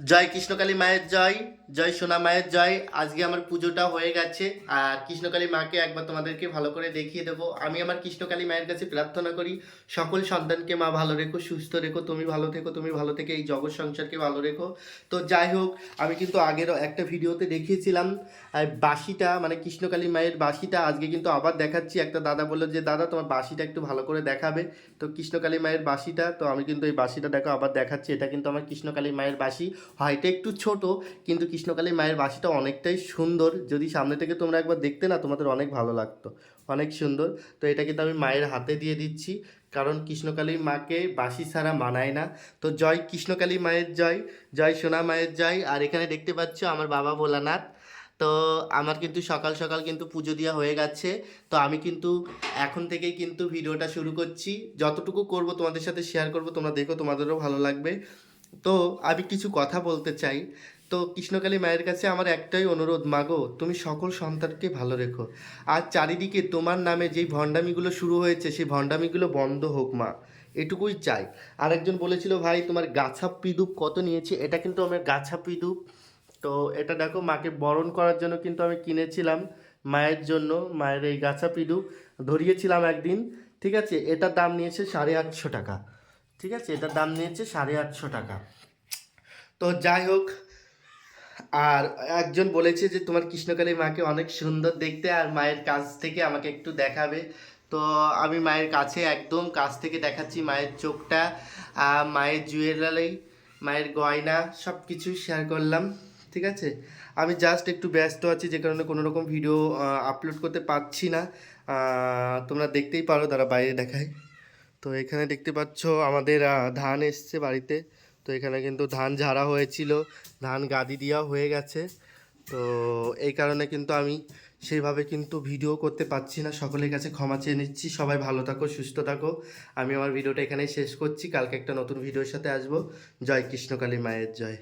জয় কৃষ্ণকালী মায়ের জয় জয় সোনা মায়ের জয়। আজকে আমার পুজোটা হয়ে গেছে, আর কৃষ্ণকালী মাকে একবার তোমাদেরকে ভালো করে দেখিয়ে দেবো। আমি আমার কৃষ্ণকালী মায়ের কাছে প্রার্থনা করি, সকল সন্তানকে মা ভালো রেখো, সুস্থ রেখো, তুমি ভালো থেকো, তুমি ভালো থেকে এই জগৎ সংসারকে ভালো রেখো। তো যাই হোক, আমি কিন্তু আগের একটা ভিডিওতে দেখিয়েছিলাম বাসিটা মানে কৃষ্ণকালী মায়ের বাসিটা আজকে কিন্তু আবার দেখাচ্ছি। একটা দাদা বলল যে, দাদা, তোমার বাসিটা একটু ভালো করে দেখাবে। তো কৃষ্ণকালী মায়ের বাসিটা তো আমি কিন্তু এই বাসিটা দেখো আবার দেখাচ্ছি। এটা কিন্তু আমার কৃষ্ণকালী মায়ের বাসি হয়তো একটু ছোট, কিন্তু কৃষ্ণকালী মায়ের বাসিটা অনেকটাই সুন্দর। যদি সামনে থেকে তোমরা একবার দেখতে না, তোমাদের অনেক ভালো লাগতো। অনেক সুন্দর। তো এটা কিন্তু আমি মায়ের হাতে দিয়ে দিচ্ছি, কারণ কৃষ্ণকালী মাকে বাসি ছাড়া মানায় না। তো জয় কৃষ্ণকালী মায়ের জয় জয় সোনা মায়ের জয়। আর এখানে দেখতে পাচ্ছ আমার বাবা ভোলানাথ। তো আমার কিন্তু সকাল সকাল কিন্তু পুজো দেওয়া হয়ে গেছে। তো আমি কিন্তু এখন থেকেই কিন্তু ভিডিওটা শুরু করছি। যতটুকু করব তোমাদের সাথে শেয়ার করব, তোমরা দেখো, তোমাদেরও ভালো লাগবে। তো আমি কিছু কথা বলতে চাই। তো কৃষ্ণকালী মায়ের কাছে আমার একটাই অনুরোধ মাগো তুমি সকল সন্তানকে ভালো রেখো। আর চারিদিকে তোমার নামে যেই ভণ্ডামিগুলো শুরু হয়েছে, সেই ভণ্ডামিগুলো বন্ধ হোক, মা। এটুকুই চাই। আরেকজন বলেছিল, ভাই, তোমার গাছা পিদুপ কত নিয়েছে? এটা কিন্তু আমার গাছা পিদুপ। তো এটা দেখো, মাকে বরণ করার জন্য কিন্তু আমি কিনেছিলাম মায়ের জন্য, মায়ের এই গাছা পিদুপ। ধরিয়েছিলাম একদিন, ঠিক আছে? এটার দাম নিয়েছে সাড়ে আটশো টাকা। ঠিক আছে? এটার দাম নিয়েছে সাড়ে আটশো টাকা। তো যাই হোক, আর একজন বলেছে যে তোমার কৃষ্ণকালী মাকে অনেক সুন্দর দেখতে আর মায়ের কাছ থেকে আমাকে একটু দেখাবে। তো আমি মায়ের কাছে একদম কাছ থেকে দেখাচ্ছি মায়ের চোখটা মায়ের জুয়েলারি, মায়ের গয়না সব কিছু শেয়ার করলাম, ঠিক আছে? আমি জাস্ট একটু ব্যস্ত আছি, যে কারণে কোনো রকম ভিডিও আপলোড করতে পারছি না। তোমরা দেখতেই পারো, তারা বাইরে দেখায়। তো এখানে দেখতে পাচ্ছ আমাদের ধান এসছে বাড়িতে। তো এখানে কিন্তু ধান ঝাড়া হয়েছিল, ধান গাদি দেওয়া হয়ে গেছে। তো এই কারণে কিন্তু আমি সেইভাবে কিন্তু ভিডিও করতে পারছি না। সকলের কাছে ক্ষমা চেয়ে নিচ্ছি। সবাই ভালো থাকো, সুস্থ থাকো। আমি আমার ভিডিওটা এখানেই শেষ করছি। কালকে একটা নতুন ভিডিওর সাথে আসব। জয় কৃষ্ণকালী মায়ের জয়।